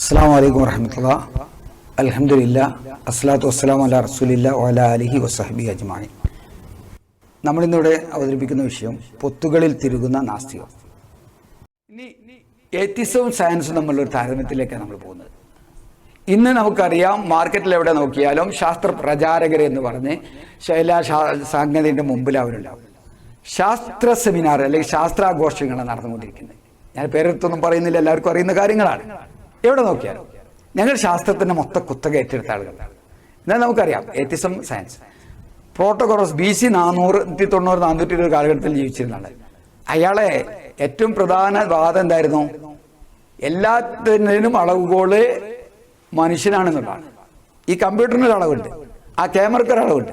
അസ്സാം വലൈക്കും വർഹമത്തുള്ള അലഹമില്ല അസ്ലാത്തു വസ്സലാം അല റസൂലില്ല വല അലിഹി വസഹബി അജ്മായി നമ്മളിന്നിവിടെ അവതരിപ്പിക്കുന്ന വിഷയം പൊത്തുകളിൽ തിരുകുന്ന നാസ്തികം. ഇനി എത്തിസവും സയൻസും തമ്മിലുള്ള താരതമ്യത്തിലേക്കാണ് നമ്മൾ പോകുന്നത്. ഇന്ന് നമുക്കറിയാം മാർക്കറ്റിൽ എവിടെ നോക്കിയാലും ശാസ്ത്ര പ്രചാരകർ എന്ന് പറഞ്ഞ് ശൈലാ സാങ്കേതിന്റെ മുമ്പിൽ അവരുണ്ടാവും. ശാസ്ത്ര സെമിനാർ അല്ലെങ്കിൽ ശാസ്ത്രാഘോഷങ്ങളാണ് നടന്നുകൊണ്ടിരിക്കുന്നത്. ഞാൻ പേരെടുത്തൊന്നും പറയുന്നില്ല എല്ലാവർക്കും അറിയുന്ന കാര്യങ്ങളാണ്. എവിടെ നോക്കിയാലും? ഞങ്ങൾ ശാസ്ത്രത്തിന്റെ മൊത്തം കുത്തക ഏറ്റെടുത്ത ആളുകളാണ് എന്നാൽ നമുക്കറിയാം atheism science Protagoras B C നാനൂറ്റി തൊണ്ണൂറ് നാനൂറ്റി ഇരുപത് കാലഘട്ടത്തിൽ ജീവിച്ചിരുന്നാണ് അയാളെ ഏറ്റവും പ്രധാന വാദം എന്തായിരുന്നു? എല്ലാത്തിനും അളവുകോൾ മനുഷ്യനാണെന്നുള്ളതാണ്. ഈ കമ്പ്യൂട്ടറിന് ഒരു അളവുണ്ട്. ആ ക്യാമറയ്ക്ക് ഒരു അളവുണ്ട്.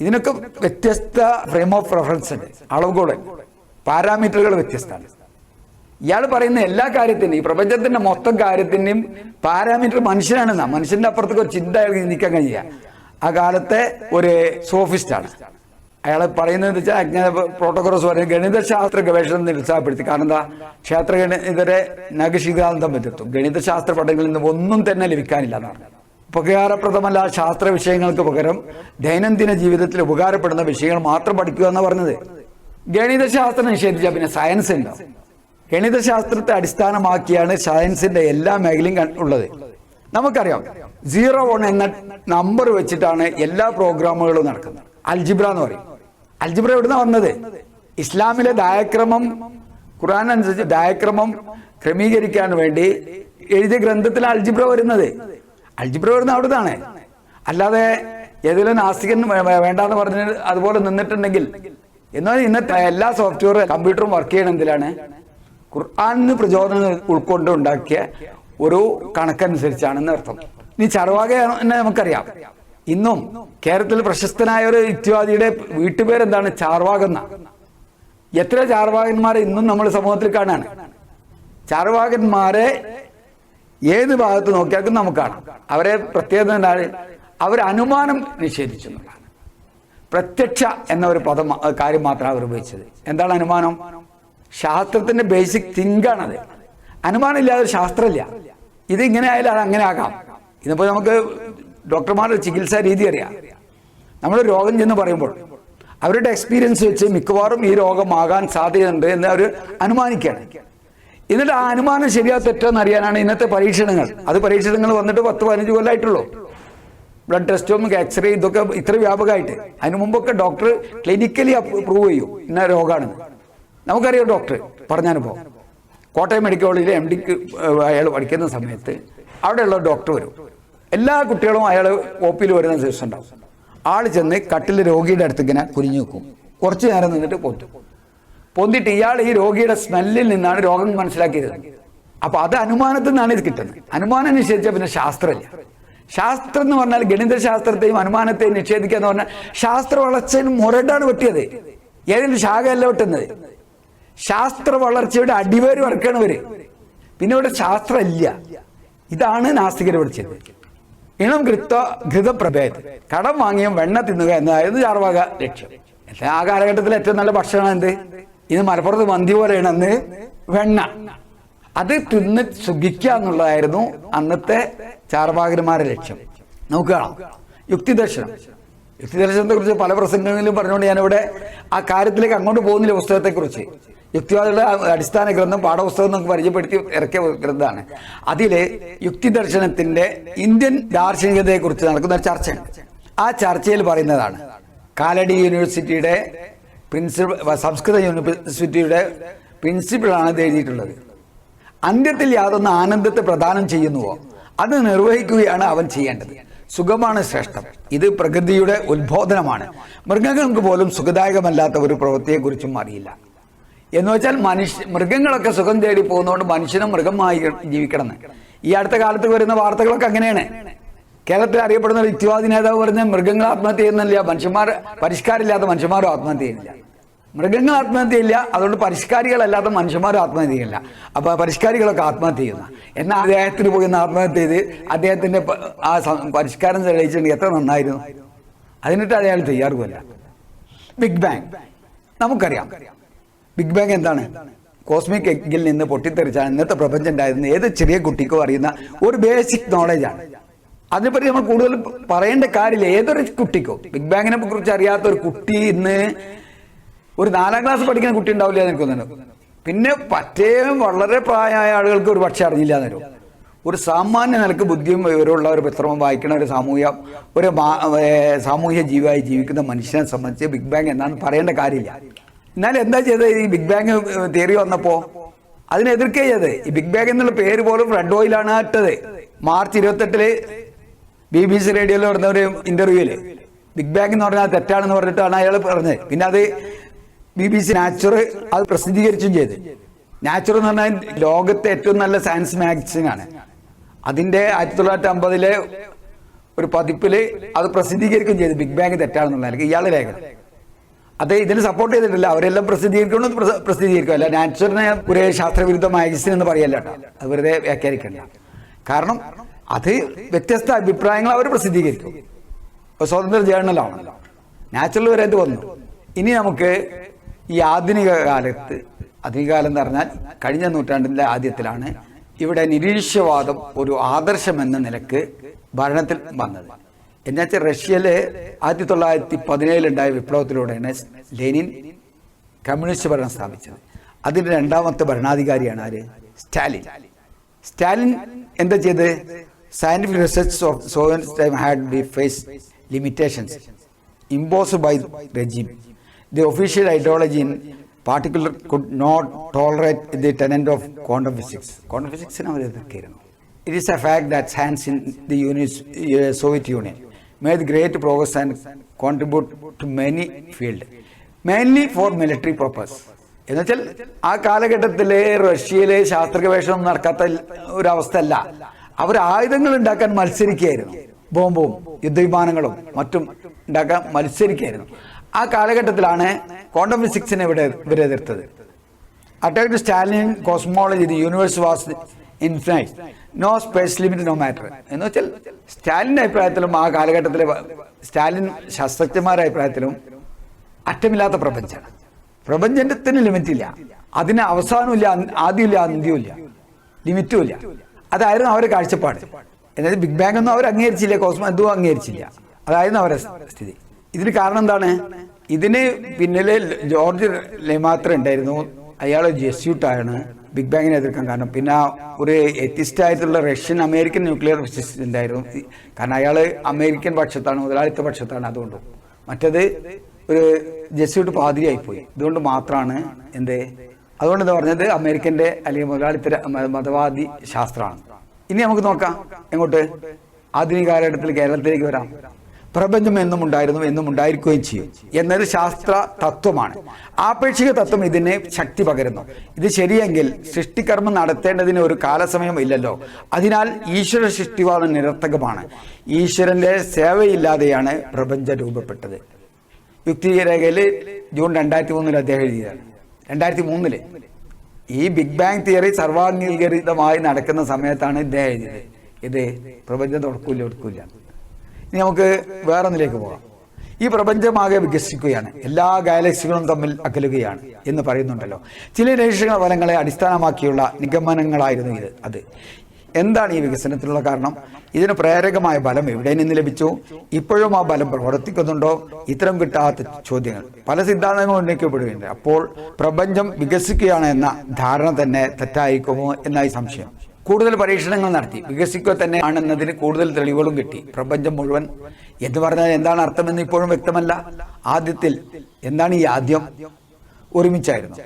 ഇതിനൊക്കെ വ്യത്യസ്ത ഫ്രെയിം ഓഫ് റെഫറൻസ് ഉണ്ട്. അളവുകോൾ. പാരാമീറ്ററുകൾ വ്യത്യസ്തമാണ്. ഇയാൾ പറയുന്ന എല്ലാ കാര്യത്തിനും ഈ പ്രപഞ്ചത്തിന്റെ മൊത്തം കാര്യത്തിന്റെയും പാരാമീറ്റർ മനുഷ്യനാണെന്നാ. മനുഷ്യന്റെ അപ്പുറത്തേക്ക് ഒരു ചിന്ത നിൽക്കാൻ കഴിയുക ആ കാലത്തെ ഒരു സോഫിസ്റ്റാണ്. അയാൾ പറയുന്നത് വെച്ചാൽ അജ്ഞാത പ്രോട്ടോക്രോസ് പറയുന്നത് ഗണിതശാസ്ത്ര ഗവേഷണം നിരുത്സാഹപ്പെടുത്തി. കാരണം എന്താ? ക്ഷേത്ര ഗണിതരെ നഖശികാന്തം പറ്റും ഗണിതശാസ്ത്ര പഠനങ്ങളിൽ നിന്ന് ഒന്നും തന്നെ ലഭിക്കാനില്ല എന്നാണ്. ഉപകാരപ്രദമല്ല ശാസ്ത്ര വിഷയങ്ങൾക്ക് പകരം ദൈനംദിന ജീവിതത്തിൽ ഉപകാരപ്പെടുന്ന വിഷയങ്ങൾ മാത്രം പഠിക്കുക എന്ന് പറഞ്ഞത്. ഗണിതശാസ്ത്രം നിഷേധിച്ചാൽ പിന്നെ സയൻസ് ഉണ്ടോ ഗണിതശാസ്ത്രത്തെ അടിസ്ഥാനമാക്കിയാണ് സയൻസിന്റെ എല്ലാ മേഖലയും ഉള്ളത്. നമുക്കറിയാം സീറോ വൺ എന്ന നമ്പർ വെച്ചിട്ടാണ് എല്ലാ പ്രോഗ്രാമുകളും നടക്കുന്നത്. അൽജിബ്ര എന്ന് പറയും. അൽജിബ്ര എവിടുന്ന വന്നത്? ഇസ്ലാമിലെ ഡയക്രമം ഖുറാൻ അനുസരിച്ച് ഡയക്രമം ക്രമീകരിക്കാൻ വേണ്ടി എഴുതിയ ഗ്രന്ഥത്തിൽ അൽജിബ്ര വരുന്നത്. അൽജിബ്ര വരുന്ന അവിടുന്നാണ്. അല്ലാതെ ഏതെങ്കിലും നാസ്തികൻ വേണ്ടാന്ന് പറഞ്ഞ് അതുപോലെ നിന്നിട്ടുണ്ടെങ്കിൽ എന്നാൽ ഇന്നത്തെ എല്ലാ സോഫ്റ്റ്വെയർ കമ്പ്യൂട്ടറും വർക്ക് ചെയ്യണം എന്തിലാണ്? ഖുർആാനിന് പ്രചോദനം ഉൾക്കൊണ്ട് ഉണ്ടാക്കിയ ഒരു കണക്കനുസരിച്ചാണെന്ന് അർത്ഥം ഇനി ചർവാകയാണ് എന്നെ നമുക്കറിയാം. ഇന്നും കേരളത്തിൽ പ്രശസ്തനായ ഒരു യുക്തിവാദിയുടെ വീട്ടുപേരെന്താണ്? ചാർവാകെന്ന. എത്ര ചാർവാകന്മാരെ ഇന്നും നമ്മൾ സമൂഹത്തിൽ കാണാണ്. ചാർവാകന്മാരെ ഏത് ഭാഗത്ത് നോക്കിയാലും നമുക്ക് കാണാം. അവരെ പ്രത്യേകത എന്താണ്? അവർ അനുമാനം നിഷേധിച്ചു പ്രത്യക്ഷ എന്ന ഒരു പദം കാര്യം മാത്രമാണ് അവർ ഉപയോഗിച്ചത്. എന്താണ് അനുമാനം? ശാസ്ത്രത്തിന്റെ ബേസിക് തിങ്കാണത് അനുമാനമില്ലാതെ ഒരു ശാസ്ത്രമില്ല. ഇത് ഇങ്ങനെ ആയാലും അത് അങ്ങനെ ആകാം. ഇന്നിപ്പോൾ നമുക്ക് ഡോക്ടർമാരുടെ ചികിത്സാ രീതി അറിയാം. നമ്മൾ രോഗം ചെന്ന് പറയുമ്പോൾ അവരുടെ എക്സ്പീരിയൻസ് വെച്ച് മിക്കവാറും ഈ രോഗമാകാൻ സാധ്യതയുണ്ട് എന്ന് അവർ അനുമാനിക്കുകയാണ്. എന്നിട്ട് ആ അനുമാനം ശരിയാ തെറ്റെന്ന് അറിയാനാണ് ഇന്നത്തെ പരീക്ഷണങ്ങൾ. അത് പരീക്ഷണങ്ങൾ വന്നിട്ട് പത്ത് പതിനഞ്ച് കൊല്ലമായിട്ടുള്ളൂ ബ്ലഡ് ടെസ്റ്റും എക്സ്റേ ഇതൊക്കെ ഇത്ര വ്യാപകമായിട്ട്. അതിനു മുമ്പൊക്കെ ഡോക്ടർ ക്ലിനിക്കലി പ്രൂവ് ചെയ്യും. ഇന്ന രോഗമാണെന്ന് നമുക്കറിയാം ഡോക്ടർ പറഞ്ഞനുഭവം കോട്ടയം മെഡിക്കൽ കോളേജിലെ എം ഡിക്ക് അയാൾ പഠിക്കുന്ന സമയത്ത് അവിടെയുള്ള ഡോക്ടർ വരും. എല്ലാ കുട്ടികളും അയാൾ ഒ പിയിൽ വരുന്ന ദിവസം ഉണ്ടാവും. ആൾ ചെന്ന് കട്ടിൽ രോഗിയുടെ അടുത്ത് ഇങ്ങനെ കുനിഞ്ഞു വെക്കും കുറച്ച് നേരം നിന്നിട്ട് പൊന്തു. പൊന്തിട്ട് ഇയാൾ ഈ രോഗിയുടെ സ്മെല്ലിൽ നിന്നാണ് രോഗം മനസ്സിലാക്കിയത്. അപ്പൊ അത് അനുമാനത്തിൽ നിന്നാണ് ഇത് കിട്ടുന്നത്. അനുമാനം നിഷേധിച്ച പിന്നെ ശാസ്ത്രമില്ല. ശാസ്ത്രം എന്ന് പറഞ്ഞാൽ ഗണിതശാസ്ത്രത്തെയും അനുമാനത്തെയും നിഷേധിക്കുക എന്ന് പറഞ്ഞാൽ ശാസ്ത്ര വളർച്ചയിൽ മുരടാണ് വെട്ടിയത്. ഏതെങ്കിലും ശാഖയല്ല വെട്ടുന്നത്. ശാസ്ത്ര വളർച്ചയുടെ അടിവേര് വർക്കാണ് ഇവർ. പിന്നെ ഇവിടെ ശാസ്ത്രമില്ല. ഇതാണ് നാസ്തികർ പഠിച്ചത് ഇണം ഘൃത്ത ഘൃതപ്രഭേദ് കടം വാങ്ങിയും വെണ്ണ തിന്നുക എന്നതായിരുന്നു ചാർവാക ലക്ഷ്യം. ആ കാലഘട്ടത്തിൽ ഏറ്റവും നല്ല ഭക്ഷണം എന്ത്? ഇത് മലപ്പുറത്ത് മന്തി പോലെയാണ് അന്ന് വെണ്ണ. അത് തിന്ന് സുഖിക്കുക എന്നുള്ളതായിരുന്നു അന്നത്തെ ചാർവാകന്മാരുടെ ലക്ഷ്യം. നമുക്ക് കാണാം യുക്തിദർശനം. യുക്തിദർശനത്തെ കുറിച്ച് പല പ്രസംഗങ്ങളിലും പറഞ്ഞുകൊണ്ട് ഞാനിവിടെ ആ കാര്യത്തിലേക്ക് അങ്ങോട്ട് പോകുന്നില്ല പുസ്തകത്തെ യുക്തിവാദികളുടെ അടിസ്ഥാന ഗ്രന്ഥം പാഠപുസ്തകം നമുക്ക് പരിചയപ്പെടുത്തി ഇറക്കിയ ഗ്രന്ഥമാണ്. യുക്തി ദർശനത്തിന്റെ ഇന്ത്യൻ ദാർശനികതയെ കുറിച്ച് നടക്കുന്ന ഒരു ചർച്ചയുണ്ട്. ആ ചർച്ചയിൽ പറയുന്നതാണ് കാലടി യൂണിവേഴ്സിറ്റിയുടെ പ്രിൻസിപ്പൽ സംസ്കൃത യൂണിവേഴ്സിറ്റിയുടെ പ്രിൻസിപ്പിളാണ് ഇത് എഴുതിയിട്ടുള്ളത്. അന്ത്യത്തിൽ യാതൊന്ന് ആനന്ദത്തെ പ്രദാനം ചെയ്യുന്നുവോ അത് നിർവഹിക്കുകയാണ് അവൻ ചെയ്യേണ്ടത്. സുഖമാണ് ശ്രേഷ്ഠം. ഇത് പ്രകൃതിയുടെ ഉത്ബോധനമാണ്. മൃഗങ്ങൾക്ക് പോലും സുഖദായകമല്ലാത്ത ഒരു പ്രവൃത്തിയെക്കുറിച്ചും അറിയില്ല. എന്ന് വെച്ചാൽ മനുഷ്യ മൃഗങ്ങളൊക്കെ സുഖം തേടി പോകുന്നതുകൊണ്ട് മനുഷ്യനും മൃഗമായി ജീവിക്കണമെന്ന് ഈ അടുത്ത കാലത്ത് വരുന്ന വാർത്തകളൊക്കെ അങ്ങനെയാണ്. കേരളത്തിൽ അറിയപ്പെടുന്ന യുക്തിവാദി നേതാവ് പറഞ്ഞ മൃഗങ്ങൾ ആത്മഹത്യ ചെയ്യുന്നില്ല മനുഷ്യന്മാർ പരിഷ്കാരമില്ലാത്ത മനുഷ്യന്മാരും ആത്മഹത്യ ചെയ്യുന്നില്ല. മൃഗങ്ങൾ ആത്മഹത്യ ഇല്ല അതുകൊണ്ട് പരിഷ്കാരികളല്ലാത്ത മനുഷ്യന്മാരും ആത്മഹത്യ ചെയ്യില്ല അപ്പൊ പരിഷ്കാരികളൊക്കെ ആത്മഹത്യ ചെയ്യുന്ന. എന്നാൽ അദ്ദേഹത്തിന് പോയി ആത്മഹത്യ ചെയ്ത് അദ്ദേഹത്തിന്റെ ആ പരിഷ്കാരം തെളിയിച്ചിട്ടുണ്ട് എത്ര നന്നായിരുന്നു. അതിനിട്ട് അയാൾ തയ്യാറുമല്ല ബിഗ് ബാങ്. നമുക്കറിയാം. ബിഗ് ബാങ് എന്താണ്? കോസ്മിക് എഗ്ഗിൽ നിന്ന് പൊട്ടിത്തെറിച്ചാണ് ഇന്നത്തെ പ്രപഞ്ചം ഉണ്ടായിരുന്നത് ഏത് ചെറിയ കുട്ടിക്കും അറിയുന്ന ഒരു ബേസിക് നോളജാണ് അതിനെപ്പറ്റി നമ്മൾ കൂടുതൽ പറയേണ്ട കാര്യമില്ല. ഏതൊരു കുട്ടിക്കോ? ബിഗ് ബാങ്ങിനെ കുറിച്ച് അറിയാത്ത ഒരു കുട്ടി ഇന്ന് ഒരു നാലാം ക്ലാസ് പഠിക്കുന്ന കുട്ടി ഉണ്ടാവില്ല എനിക്ക് തോന്നുന്നു. പിന്നെ പറ്റേ വളരെ പ്രായമായ ആളുകൾക്ക് ഒരു പക്ഷേ അറിഞ്ഞില്ല എന്നൊരു ഒരു സാമാന്യ നിലയ്ക്ക് ബുദ്ധിയും വിവരമുള്ള ഒരു പത്രവും വായിക്കുന്ന ഒരു സാമൂഹ്യ ഒരു സാമൂഹ്യ ജീവിയായി ജീവിക്കുന്ന മനുഷ്യനെ സംബന്ധിച്ച് ബിഗ് ബാങ് എന്താണെന്ന് പറയേണ്ട കാര്യമില്ല. എന്നാൽ എന്താ ചെയ്തത്? ഈ ബിഗ് ബാങ് തിയറി വന്നപ്പോ അതിനെതിർക്കേ ചെയ്തത്. ഈ ബിഗ് ബാങ് എന്നുള്ള പേര് പോലും റെഡ് ഓയിലാണ് ഇട്ടത്. മാർച്ച് ഇരുപത്തെട്ടിൽ ബി ബി സി റേഡിയോയിൽ നടന്ന ഒരു ഇന്റർവ്യൂൽ ബിഗ് ബാങ് എന്ന് പറഞ്ഞാൽ തെറ്റാണെന്ന് പറഞ്ഞിട്ടാണ് അയാൾ പറഞ്ഞത്. പിന്നെ അത് ബി ബി സി നാച്ചുറൽ അത് പ്രസിദ്ധീകരിച്ചും ചെയ്ത്. നാച്ചുറൽ എന്ന് പറഞ്ഞാൽ ലോകത്തെ ഏറ്റവും നല്ല സയൻസ് മാഗസിൻ ആണ്. അതിന്റെ ആയിരത്തി തൊള്ളായിരത്തി അമ്പതിലെ ഒരു പതിപ്പിൽ അത് പ്രസിദ്ധീകരിക്കുകയും ചെയ്തു. ബിഗ് ബാങ് തെറ്റാണെന്നുള്ള അല്ലെങ്കിൽ ഇയാളെ ലേഖനം. അത് ഇതിന് സപ്പോർട്ട് ചെയ്തിട്ടില്ല. അവരെല്ലാം പ്രസിദ്ധീകരിക്കണം പ്രസിദ്ധീകരിക്കും. അല്ല നാച്ചുറിനെ ഒരു ശാസ്ത്രവിരുദ്ധ മാഗസിൻ എന്ന് പറയല്ല അത് വെറുതെ വ്യാഖ്യാനിക്കണ്ട. കാരണം അത് വ്യത്യസ്ത അഭിപ്രായങ്ങൾ അവർ പ്രസിദ്ധീകരിക്കും. സ്വതന്ത്ര ജേർണലാണല്ലോ നാച്ചുറൽ വരെ അത് വന്നു. ഇനി നമുക്ക് ഈ ആധുനിക കാലത്ത് ആധുനിക കാലം എന്ന് പറഞ്ഞാൽ കഴിഞ്ഞ നൂറ്റാണ്ടിന്റെ ആദ്യത്തിലാണ് ഇവിടെ നിരീക്ഷവാദം ഒരു ആദർശം എന്ന നിലയ്ക്ക് ഭരണത്തിൽ വന്നത്. എന്നുവെച്ചാൽ റഷ്യയിൽ ആയിരത്തി തൊള്ളായിരത്തി പതിനേഴിലുണ്ടായ വിപ്ലവത്തിലൂടെയാണ് ലെനിൻ കമ്മ്യൂണിസ്റ്റ് ഭരണം സ്ഥാപിച്ചത്. അതിന്റെ രണ്ടാമത്തെ ഭരണാധികാരിയാണ് ആര്? സ്റ്റാലിൻ. സ്റ്റാലിൻ എന്താ ചെയ്ത് scientific research of Soviet time had be faced limitations imposed by regime the official ideology in particular could not tolerate the tenet of quantum physics quantum ഫിസിക്സിന് അവർ എതിർക്കായിരുന്നു it is a fact that science in the union Soviet union made great progress and contribute to many field mainly for military purpose എന്നുവെച്ചാൽ ആ കാലഘട്ടത്തിലെ റഷ്യയിലെ ശാസ്ത്ര ഗവേഷണം നടക്കാത്ത ഒരവസ്ഥയല്ല. അവർ ആയുധങ്ങൾ ഉണ്ടാക്കാൻ മത്സരിക്കുകയായിരുന്നു. ബോംബും യുദ്ധവിമാനങ്ങളും മറ്റും ഉണ്ടാക്കാൻ മത്സരിക്കുകയായിരുന്നു. ആ കാലഘട്ടത്തിലാണ് ക്വാണ്ടം ഫിസിക്സിനെ ഇവിടെ ഇവരെ എതിർത്തത് attack to Stalin cosmology the universe was infinite no space limit no matter എന്ന് വെച്ചാൽ സ്റ്റാലിന്റെ അഭിപ്രായത്തിലും ആ കാലഘട്ടത്തിലെ സ്റ്റാലിൻ ശാസ്ത്രജ്ഞന്മാരുടെ അഭിപ്രായത്തിലും അറ്റമില്ലാത്ത പ്രപഞ്ചമാണ്. പ്രപഞ്ചത്തിന് ലിമിറ്റ് ഇല്ല അതിന് അവസാനമില്ല ആദ്യമില്ല അന്ത്യമില്ല ലിമിറ്റും ഇല്ല അതായിരുന്നു അവരുടെ കാഴ്ചപ്പാട്. എന്നാൽ ബിഗ് ബാങ് ഒന്നും അവർ അംഗീകരിച്ചില്ല കോസ്മോ എന്തും അംഗീകരിച്ചില്ല. അതായിരുന്നു അവരുടെ സ്ഥിതി. ഇതിന് കാരണം എന്താണ്? ഇതിന് പിന്നിലെ ജോർജ് ലെമാത്ര ഉണ്ടായിരുന്നു. അയാൾ ജെസ്യൂട്ടാണ്. ബിഗ് ബാങ്ങിനെ എതിർക്കാൻ കാരണം. പിന്നെ ഒരു എത്തിസ്റ്റ് ആയിട്ടുള്ള റഷ്യൻ അമേരിക്കൻ ന്യൂക്ലിയർ ഫിസിസ്റ്റ് ഉണ്ടായിരുന്നു കാരണം അയാൾ അമേരിക്കൻ പക്ഷത്താണ് മുതലാളിത്ത പക്ഷത്താണ് അതുകൊണ്ട്. മറ്റത് ഒരു ജസ്യൂട്ട് പാതിരിയായിപ്പോയി. ഇതുകൊണ്ട് മാത്രമാണ് എന്ത്? അതുകൊണ്ട് എന്താ പറഞ്ഞത്? അമേരിക്കന്റെ അല്ലെങ്കിൽ മുതലാളിത്ത മതവാദി ശാസ്ത്രമാണ് ഇനി നമുക്ക് നോക്കാം. എങ്ങോട്ട്? ആധുനിക കാലഘട്ടത്തിൽ കേരളത്തിലേക്ക് വരാം. പ്രപഞ്ചം എന്നും ഉണ്ടായിരുന്നു എന്നും ഉണ്ടായിരിക്കുകയും ചെയ്യും. എന്നൊരു ശാസ്ത്ര തത്വമാണ്. ആപേക്ഷിക തത്വം ഇതിനെ ശക്തി പകരുന്നു. ഇത് ശരിയെങ്കിൽ സൃഷ്ടികർമ്മം നടത്തേണ്ടതിന് ഒരു കാലസമയം ഇല്ലല്ലോ. അതിനാൽ ഈശ്വര സൃഷ്ടിവാദം നിരർത്ഥകമാണ്. ഈശ്വരന്റെ സേവയില്ലാതെയാണ് പ്രപഞ്ചം രൂപപ്പെട്ടത്. യുക്തിരേഖയിൽ ജൂൺ രണ്ടായിരത്തി മൂന്നിൽ അദ്ദേഹം എഴുതിയതാണ്. രണ്ടായിരത്തി മൂന്നിൽ ഈ ബിഗ് ബാങ് തിയറി സർവാംഗീകരിതമായി നടക്കുന്ന സമയത്താണ് ഇദ്ദേഹം എഴുതിയത്. ഇത് പ്രപഞ്ചം തുടക്കൂല്ല ഒടുക്കൂല ഇനി നമുക്ക് വേറെ ഒന്നിലേക്ക് പോകാം. ഈ പ്രപഞ്ചമാകെ വികസിക്കുകയാണ്. എല്ലാ ഗാലക്സികളും തമ്മിൽ അകലുകയാണ് എന്ന് പറയുന്നുണ്ടല്ലോ. ചില നിരീക്ഷണ ഫലങ്ങളെ അടിസ്ഥാനമാക്കിയുള്ള നിഗമനങ്ങളായിരുന്നു ഇത് അത്. എന്താണ് ഈ വികസനത്തിനുള്ള കാരണം? ഇതിന് പ്രേരകമായ ബലം എവിടെ നിന്ന് ലഭിച്ചു? ഇപ്പോഴും ആ ബലം പ്രവർത്തിക്കുന്നുണ്ടോ? ഇത്തരം കിട്ടാത്ത ചോദ്യങ്ങൾ. പല സിദ്ധാന്തങ്ങളും ഉന്നയിക്കപ്പെടുകയുണ്ട് അപ്പോൾ പ്രപഞ്ചം വികസിക്കുകയാണ് എന്ന ധാരണ തന്നെ തെറ്റായിരിക്കുമോ എന്നായി സംശയം. കൂടുതൽ പരീക്ഷണങ്ങൾ നടത്തി. വികസിക്കുക തന്നെ ആണെന്നതിന് കൂടുതൽ തെളിവുകളും കിട്ടി. പ്രപഞ്ചം മുഴുവൻ എന്ന് പറഞ്ഞാൽ എന്താണ് അർത്ഥമെന്ന് ഇപ്പോഴും വ്യക്തമല്ല. ആദ്യത്തിൽ എന്താണ് ഈ ആദ്യം? ഒരുമിച്ചായിരുന്നു.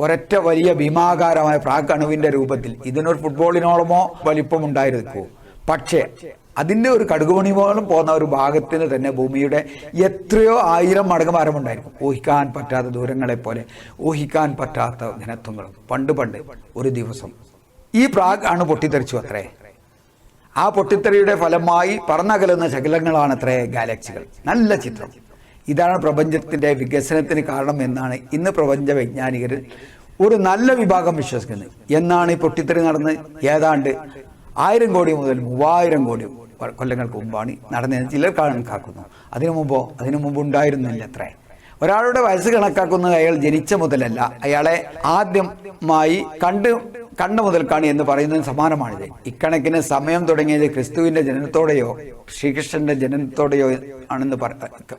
ഒരൊറ്റ വലിയ ഭീമാകാരമായ പ്രാക് അണുവിന്റെ രൂപത്തിൽ ഇതിനൊരു ഫുട്ബോളിനോളമോ വലിപ്പമുണ്ടായിരിക്കൂ പക്ഷേ അതിന്റെ ഒരു കടുകുമണി പോലും പോകുന്ന ഒരു ഭാഗത്തിന് തന്നെ ഭൂമിയുടെ എത്രയോ ആയിരം മടങ്ങ് മരമുണ്ടായിരിക്കും ഊഹിക്കാൻ പറ്റാത്ത ദൂരങ്ങളെ പോലെ ഊഹിക്കാൻ പറ്റാത്ത ഘനത്വങ്ങളും പണ്ട് പണ്ട് ഒരു ദിവസം ഈ പ്രാഗ് ആണ് പൊട്ടിത്തെറിച്ചു അത്രേ. ആ പൊട്ടിത്തെറിയുടെ ഫലമായി പറന്നകലുന്ന ശകലങ്ങളാണത്രേ ഗാലക്സികൾ. നല്ല ചിത്രം. ഇതാണ് പ്രപഞ്ചത്തിന്റെ വികസനത്തിന് കാരണം എന്നാണ് ഇന്ന് പ്രപഞ്ച വൈജ്ഞാനികർ ഒരു നല്ല വിഭാഗം വിശ്വസിക്കുന്നത്. എന്നാണ് ഈ പൊട്ടിത്തെറി നടന്ന് ഏതാണ്ട് ആയിരം കോടി മുതൽ മൂവായിരം കോടി കൊല്ലങ്ങൾക്ക് മുമ്പാണ് നടന്നതെന്ന് ചിലർ കണക്കാക്കുന്നു അതിനു മുമ്പോ അതിനു മുമ്പ് ഉണ്ടായിരുന്നില്ല അത്രേ ഒരാളുടെ വയസ്സ് കണക്കാക്കുന്നത് അയാൾ ജനിച്ച മുതലല്ല. അയാളെ ആദ്യമായി കണ്ട് കണ്ട മുതൽക്കാണ് എന്ന് പറയുന്നതിന് സമാനമാണിത്. ഇക്കണക്കിന് സമയം തുടങ്ങിയത് ക്രിസ്തുവിന്റെ ജനനത്തോടെയോ ശ്രീകൃഷ്ണന്റെ ജനനത്തോടെയോ ആണെന്ന്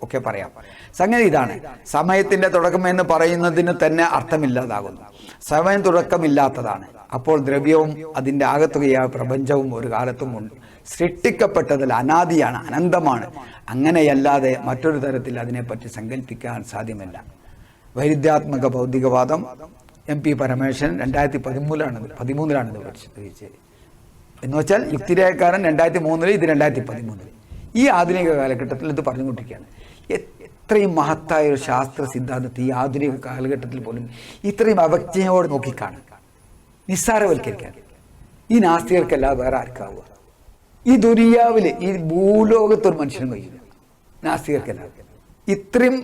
ഒക്കെ പറയാം. സംഗതി ഇതാണ്. സമയത്തിന്റെ തുടക്കം എന്ന് പറയുന്നതിന് തന്നെ അർത്ഥമില്ലാതാകുന്നു. സമയം തുടക്കമില്ലാത്തതാണ്. അപ്പോൾ ദ്രവ്യവും അതിന്റെ ആകത്തുകയായ പ്രപഞ്ചവും ഒരു കാലത്തും ഉണ്ട്. സൃഷ്ടിക്കപ്പെട്ടതിൽ അനാദിയാണ് അനന്തമാണ്. അങ്ങനെയല്ലാതെ മറ്റൊരു തരത്തിൽ അതിനെപ്പറ്റി സങ്കല്പിക്കാൻ സാധ്യമല്ല. വൈരുദ്ധ്യാത്മക ഭൗതികവാദം എം പി പരമേശ്വരൻ രണ്ടായിരത്തി പതിമൂന്നിലാണ് പതിമൂന്നിലാണ് എന്ന് വെച്ചാൽ യുക്തിരേഖക്കാരൻ രണ്ടായിരത്തി മൂന്നിൽ ഇത് രണ്ടായിരത്തി പതിമൂന്നിൽ ഈ ആധുനിക കാലഘട്ടത്തിൽ ഇത് പറഞ്ഞുകൊണ്ടിരിക്കുകയാണ്. ഇത്രയും മഹത്തായ ഒരു ശാസ്ത്ര സിദ്ധാന്തത്തെ ഈ ആധുനിക കാലഘട്ടത്തിൽ പോലും ഇത്രയും അവജ്ഞയോടെ നോക്കിക്കാണുക. നിസ്സാരവൽക്കരിക്കാൻ. ഈ നാസ്തികർക്കല്ലാതെ വേറെ ആർക്കാവുക? ഈ ദുരിയാവിൽ ഈ ഭൂലോകത്തൊരു മനുഷ്യനും കഴിയില്ല. നാസ്തികർക്കല്ല. ഇത്രയും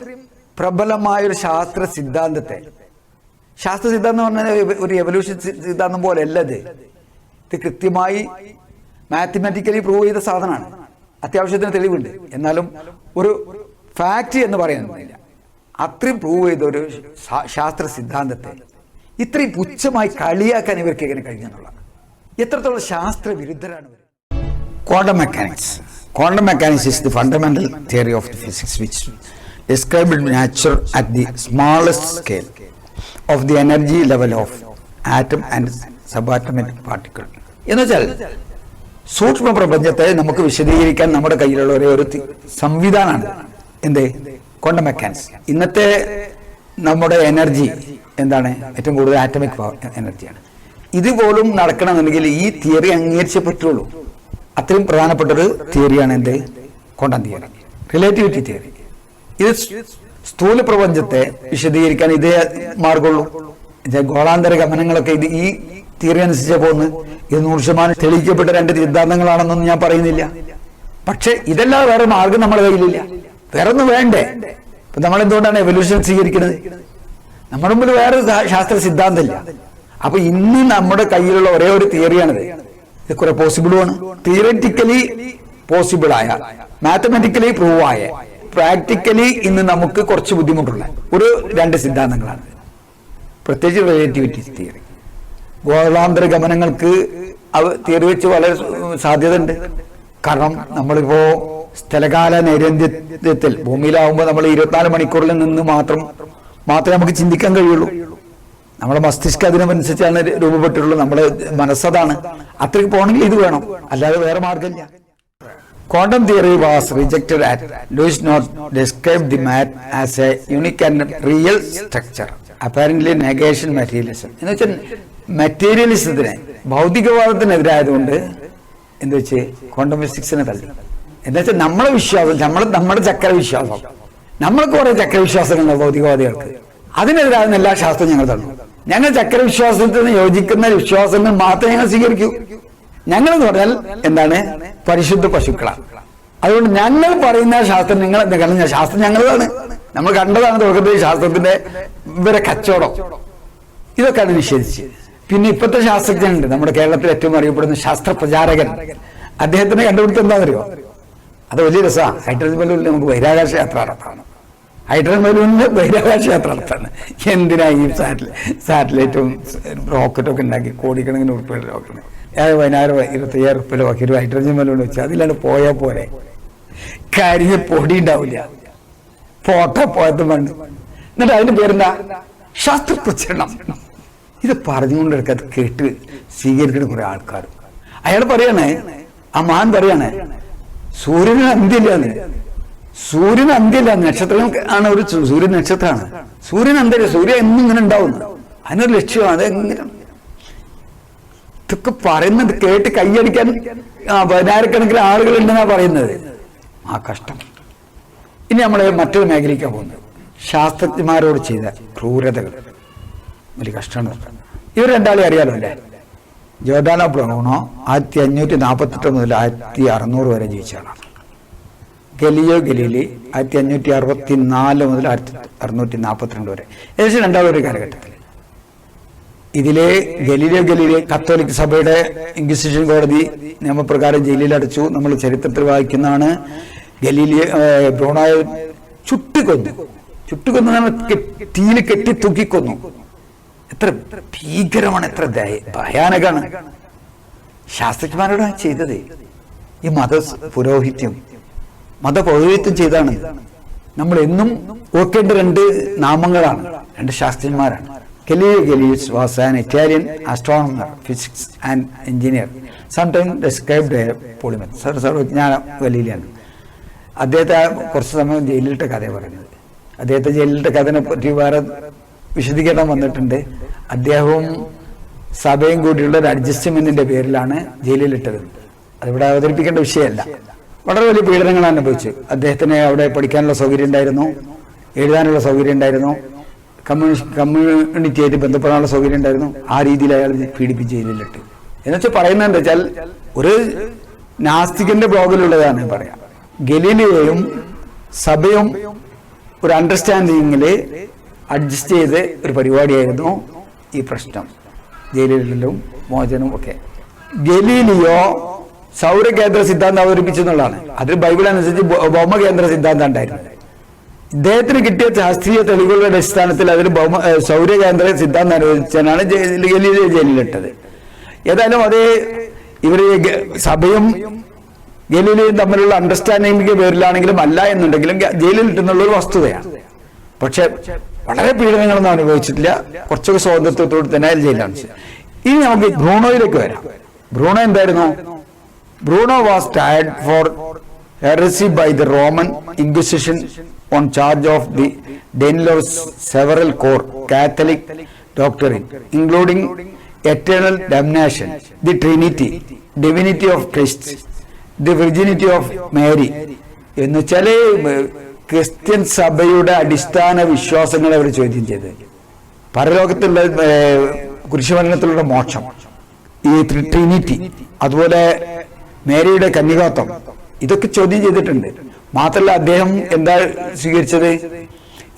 പ്രബലമായൊരു ശാസ്ത്ര സിദ്ധാന്തത്തെ. ശാസ്ത്ര സിദ്ധാന്തം പറഞ്ഞാൽ ഒരു എവല്യൂഷൻ സിദ്ധാന്തം പോലെ അല്ല ഇത് കൃത്യമായി മാത്തമാറ്റിക്കലി പ്രൂവ് ചെയ്ത സാധനമാണ്. അത്യാവശ്യത്തിന് തെളിവുണ്ട്. എന്നാലും ഒരു ഫാക്റ്റ് എന്ന് പറയുന്നില്ല. അത്രയും പ്രൂവ് ചെയ്ത ഒരു ശാസ്ത്ര സിദ്ധാന്തത്തെ. ഇത്രയും പുച്ഛമായി കളിയാക്കാൻ ഇവർക്ക് എങ്ങനെ കഴിഞ്ഞെന്നുള്ള എത്രത്തോളം ശാസ്ത്ര വിരുദ്ധരാണ് ഇവർ Quantum mechanics. Quantum mechanics is the fundamental theory of the physics which describes nature at the smallest scale of the energy level of atom and subatomic particle. എന്നുവെച്ചാൽ സൂക്ഷ്മ പ്രപഞ്ചത്തെ നമുക്ക് വിശദീകരിക്കാൻ നമ്മുടെ കയ്യിലുള്ള ഒരേ ഒരു സംവിധാനമാണ് എന്ത് ക്വാണ്ടം മെക്കാനിക്സ് ഇന്നത്തെ നമ്മുടെ എനർജി എന്താണ് ഏറ്റവും കൂടുതൽ ആറ്റമിക് എനർജിയാണ് ഇതുപോലും നടക്കണമെന്നുണ്ടെങ്കിൽ ഈ തിയറി അംഗീകരിച്ചേ പറ്റുള്ളൂ അത്രയും പ്രധാനപ്പെട്ട ഒരു തിയറിയാണ് എന്ത് ക്വാണ്ടം തിയറി. റിലേറ്റിവിറ്റി തിയറി ഇത് സ്ഥൂല പ്രപഞ്ചത്തെ വിശദീകരിക്കാൻ ഇതേ മാർഗമുള്ളൂ. ഗോളാന്തര ഗമനങ്ങളൊക്കെ ഇത് ഈ തിയറി അനുസരിച്ച് പോകുന്നത്. ഇത് നൂറ് ശതമാനം തെളിയിക്കപ്പെട്ട രണ്ട് സിദ്ധാന്തങ്ങളാണെന്നൊന്നും ഞാൻ പറയുന്നില്ല. പക്ഷെ ഇതല്ലാതെ വേറെ മാർഗം നമ്മുടെ കയ്യിലില്ല. വേറെ ഒന്നും വേണ്ടേ? ഇപ്പൊ നമ്മൾ എന്തുകൊണ്ടാണ് എവല്യൂഷൻ സ്വീകരിക്കുന്നത് നമ്മുടെ മുമ്പിൽ വേറെ ശാസ്ത്ര സിദ്ധാന്തമില്ല അപ്പൊ ഇന്ന് നമ്മുടെ കയ്യിലുള്ള ഒരേ ഒരു തിയറിയാണിത്. ഇത് കുറെ പോസിബിളുമാണ് തിയററ്റിക്കലി ആയ മാത്തമാറ്റിക്കലി പ്രൂവ് ആയ പ്രാക്ടിക്കലി ഇന്ന് നമുക്ക് കുറച്ച് ബുദ്ധിമുട്ടുള്ള ഒരു രണ്ട് സിദ്ധാന്തങ്ങളാണ്. പ്രത്യേകിച്ച് റിലേറ്റിവിറ്റി തിയറി ഗോളാന്തര ഗമനങ്ങൾക്ക് അവ തിയറി വെച്ച് വളരെ സാധ്യത ഉണ്ട് കാരണം നമ്മളിപ്പോ സ്ഥലകാല നൈരന്ത്യത്തിൽ ഭൂമിയിലാവുമ്പോൾ നമ്മൾ ഇരുപത്തിനാല് മണിക്കൂറിൽ നിന്ന് മാത്രം മാത്രമേ നമുക്ക് ചിന്തിക്കാൻ കഴിയുള്ളൂ. നമ്മുടെ മസ്തിഷ്കം അതിനനുസരിച്ചാണ് രൂപപ്പെട്ടിട്ടുള്ളത്. നമ്മുടെ മനസ്സതാണ്. അത്രയ്ക്ക് പോകണമെങ്കിൽ ഇത് വേണം. അല്ലാതെ വേറെ മാർഗമില്ല. Quantum theory was rejected at loose not describe the matter as a unique and real structure apparent negation materialism എന്ന് വെച്ചാൽ മെറ്റീരിയലിസത്തിന് ഭൗതികവാദത്തിനെതിരായതുകൊണ്ട് എന്ത് വെച്ച്? ക്വാണ്ടം ഫിസിക്സിനെ തള്ളി. എന്താ വെച്ചാൽ നമ്മളെ വിശ്വാസം നമ്മളെ നമ്മുടെ ചക്ര വിശ്വാസം നമ്മൾക്ക് കുറെ ചക്രവിശ്വാസങ്ങളുണ്ട് ഭൗതികവാദികൾക്ക്. അതിനെതിരാകുന്ന എല്ലാ ശാസ്ത്രവും ഞങ്ങൾ തള്ളു ഞങ്ങൾ ചക്രവിശ്വാസത്തിൽ യോജിക്കുന്ന വിശ്വാസങ്ങൾ മാത്രമേ ഞങ്ങൾ സ്വീകരിക്കൂ. ഞങ്ങൾ എന്ന് പറഞ്ഞാൽ എന്താണ്? പരിശുദ്ധ പശുക്കളാണ്. അതുകൊണ്ട് ഞങ്ങൾ പറയുന്ന ശാസ്ത്രം നിങ്ങൾ കാരണം ശാസ്ത്രം ഞങ്ങളതാണ്. നമ്മൾ കണ്ടതാണ് തുടക്കത്തിൽ ശാസ്ത്രത്തിന്റെ ഇവരെ കച്ചവടം. ഇതൊക്കെയാണ് നിഷേധിച്ചത് പിന്നെ ഇപ്പോഴത്തെ ശാസ്ത്രജ്ഞനുണ്ട് നമ്മുടെ കേരളത്തിൽ ഏറ്റവും അറിയപ്പെടുന്ന ശാസ്ത്ര പ്രചാരകൻ അദ്ദേഹത്തിന് കണ്ടുപിടുത്തം എന്താണെന്നറിയോ? അത് വലിയ രസമാണ് ഹൈഡ്രജൻ ബലൂണിൽ നമുക്ക് ബഹിരാകാശ യാത്ര നടത്താണ് ഹൈഡ്രജൻ ബലൂണിന് ബഹിരാകാശ യാത്ര നടത്താണ് എന്തിനാ ഈ സാറ്റലൈറ്റ് സാറ്റലൈറ്റും റോക്കറ്റും ഒക്കെ ഉണ്ടാക്കി കോടിക്കണക്കിന് ഉറുപ്പിയുടെ റോക്കറ്റ് ഏഴ് പതിനായിരം ഇരുപത്തയ്യായിരം ഉറുപ്പിയുടെ ഒക്കെ ഒരു ഹൈഡ്രജൻ ബലൂൺ വെച്ച് അതിലാണ് പോയാൽ പോരെ. കരിഞ്ഞ പൊടി ഉണ്ടാവില്ല ഫോട്ടോ പോയത് വേണ്ട എന്നിട്ട് അതിന് പേരെന്താ? ശാസ്ത്രപ്രചരണം. ഇത് പറഞ്ഞുകൊണ്ടിരിക്കുക അത് കേട്ട് സ്വീകരിക്കുന്ന കുറെ ആൾക്കാർ അയാൾ പറയാണ് ആ മാൻ പറയാണ് സൂര്യന് അന്ത്യമില്ലാന്ന് സൂര്യന് അന്ത്യല്ല നക്ഷത്രം ആണ് ഒരു സൂര്യൻ നക്ഷത്രമാണ്. സൂര്യൻ അന്ത്യല്ല സൂര്യൻ എന്നും ഇങ്ങനെ ഉണ്ടാവുന്നു അതിനൊരു ലക്ഷ്യമാണ് അതെങ്ങനെ? ഇതൊക്കെ പറയുന്നത് കേട്ട് കൈയടിക്കാൻ ആ പതിനായിരക്കണക്കിന് ആളുകൾ ഉണ്ടെന്നാ പറയുന്നത്. ആ കഷ്ടം. ഇനി നമ്മൾ മറ്റൊരു മേഖലയ്ക്കാണ് പോകുന്നത്. ശാസ്ത്രജ്ഞന്മാരോട് ചെയ്ത ക്രൂരതകൾ. വലിയ കഷ്ടമാണ്. ഇവർ രണ്ടാളെ അറിയാലോ അല്ലേ? ജോർഡാനോ ബ്രൗണോ ആയിരത്തി അഞ്ഞൂറ്റി നാൽപ്പത്തെട്ട് മുതൽ ആയിരത്തി അറുന്നൂറ് വരെ ജീവിച്ച ആളാണ്. ഗലിയോ ഗലീലി ആയിരത്തി അഞ്ഞൂറ്റി അറുപത്തി നാല് മുതൽ ആയിരത്തി അറുന്നൂറ്റി നാൽപ്പത്തിരണ്ട് വരെ. ഏകദേശം രണ്ടാമതൊരു കാലഘട്ടത്തിൽ. ഇതിലെ ഗലീലിയോ ഗലീലിയെ കത്തോലിക് സഭയുടെ ഇൻക്വിസിഷൻ കോടതി നിയമപ്രകാരം ജയിലിൽ അടച്ചു നമ്മൾ ചരിത്രത്തിൽ വായിക്കുന്നതാണ് ഗലീലിയ ബ്രോണായ ചുട്ടുകൊന്നു. ചുട്ടുകൊന്നു തീയിൽ കെട്ടി തൂക്കിക്കൊന്നു. എത്ര ഭീകരമാണ് എത്ര ഭയാനകാണ് ശാസ്ത്രജ്ഞന്മാരോടാണ് ചെയ്തത്. ഈ മത പുരോഹിത്യം മതപൗരോഹിത്യം ചെയ്താണ്. നമ്മൾ എന്നും ഓർക്കേണ്ട രണ്ട് നാമങ്ങളാണ്. രണ്ട് ശാസ്ത്രജ്ഞന്മാരാണ് Galileo Galilei was an Italian astronomer physics and engineer sometime described polymath sir സർവജ്ഞാന ഗലീലിയാണ്. അദ്ദേഹത്തെ കുറച്ച് സമയം ജയിലിലിട്ട കഥ പറയുന്നത്. അദ്ദേഹത്തെ ജയിലിലിട്ട കഥനെ പറ്റി വേറെ വിശദീകരണം വന്നിട്ടുണ്ട്. അദ്ദേഹവും സഭയും കൂടിയുള്ള ഒരു അഡ്ജസ്റ്റ്മെന്റിന്റെ പേരിലാണ് ജയിലിലിട്ടത്. അതിവിടെ അവതരിപ്പിക്കേണ്ട വിഷയമല്ല. വളരെ വലിയ പീഡനങ്ങൾ അനുഭവിച്ചു. അദ്ദേഹത്തിന് അവിടെ പഠിക്കാനുള്ള സൗകര്യം ഉണ്ടായിരുന്നു. എഴുതാനുള്ള സൗകര്യം ഉണ്ടായിരുന്നു. കമ്മ്യൂണിസ്റ്റ് കമ്മ്യൂണിറ്റിയായിട്ട് ബന്ധപ്പെടാനുള്ള സൗകര്യം ഉണ്ടായിരുന്നു. ആ രീതിയിൽ അയാൾ പീഡിപ്പിച്ച് ജയിലിലിട്ട്. എന്നുവെച്ചാൽ പറയുന്നത് എന്താ വെച്ചാൽ ഒരു നാസ്തികന്റെ ബ്ലോഗിലുള്ളതാണ് പറയാം. ഗലീലിയയും സഭയും ഒരു അണ്ടർസ്റ്റാൻഡിങ്ങിൽ അഡ്ജസ്റ്റ് ചെയ്ത് ഒരു പരിപാടിയായിരുന്നു ഈ പ്രശ്നം. ജയിലിലും മോചനവും ഒക്കെ. ഗലീലിയോ സൗരകേന്ദ്ര സിദ്ധാന്തം അവതരിപ്പിച്ചു എന്നുള്ളതാണ് അത് ബൈബിൾ അനുസരിച്ച് ഭൗമകേന്ദ്ര സിദ്ധാന്തം ഉണ്ടായിരുന്നു. ഇദ്ദേഹത്തിന് കിട്ടിയ ശാസ്ത്രീയ തെളിവുകളുടെ അടിസ്ഥാനത്തിൽ അതിന് ഭൗമ സൗരകേന്ദ്ര സിദ്ധാന്തം അനുവദിച്ചാണ് ഗലീലിയോ ജയിലിലിട്ടത് ഏതായാലും അതേ ഇവർ സഭയും ഗലീലിയും തമ്മിലുള്ള അണ്ടർസ്റ്റാൻഡിംഗിന്റെ പേരിലാണെങ്കിലും അല്ല എന്നുണ്ടെങ്കിലും ഇട്ടുന്നുള്ള ഒരു വസ്തുതയാണ്. പക്ഷെ വളരെ പീഡനങ്ങളൊന്നും അനുഭവിച്ചിട്ടില്ല. കുറച്ചൊക്കെ സ്വാതന്ത്ര്യത്തോട് തന്നെ ജയിലാണ് ഇനി നമുക്ക് ബ്രൂണോയിലേക്ക് വരാം. ബ്രൂണോ എന്തായിരുന്നു? Bruno was tried for heresy by the Roman Inquisition on charge of the denial of several core Catholic doctrine, including eternal damnation, the Trinity, divinity of Christ, the virginity of Mary. എന്ന് വെച്ചാൽ Christian സഭയുടെ അടിസ്ഥാന വിശ്വാസങ്ങളെ അവർ ചോദ്യം ചെയ്ത് പരലോകത്തുള്ള കുരിശുമരണത്തിലുള്ള മോക്ഷം ഈ Trinity അതുപോലെ മേരിയുടെ കന്യകാത്വം. ഇതൊക്കെ ചോദ്യം ചെയ്തിട്ടുണ്ട്. മാത്രമല്ല അദ്ദേഹം എന്താ സ്വീകരിച്ചത്?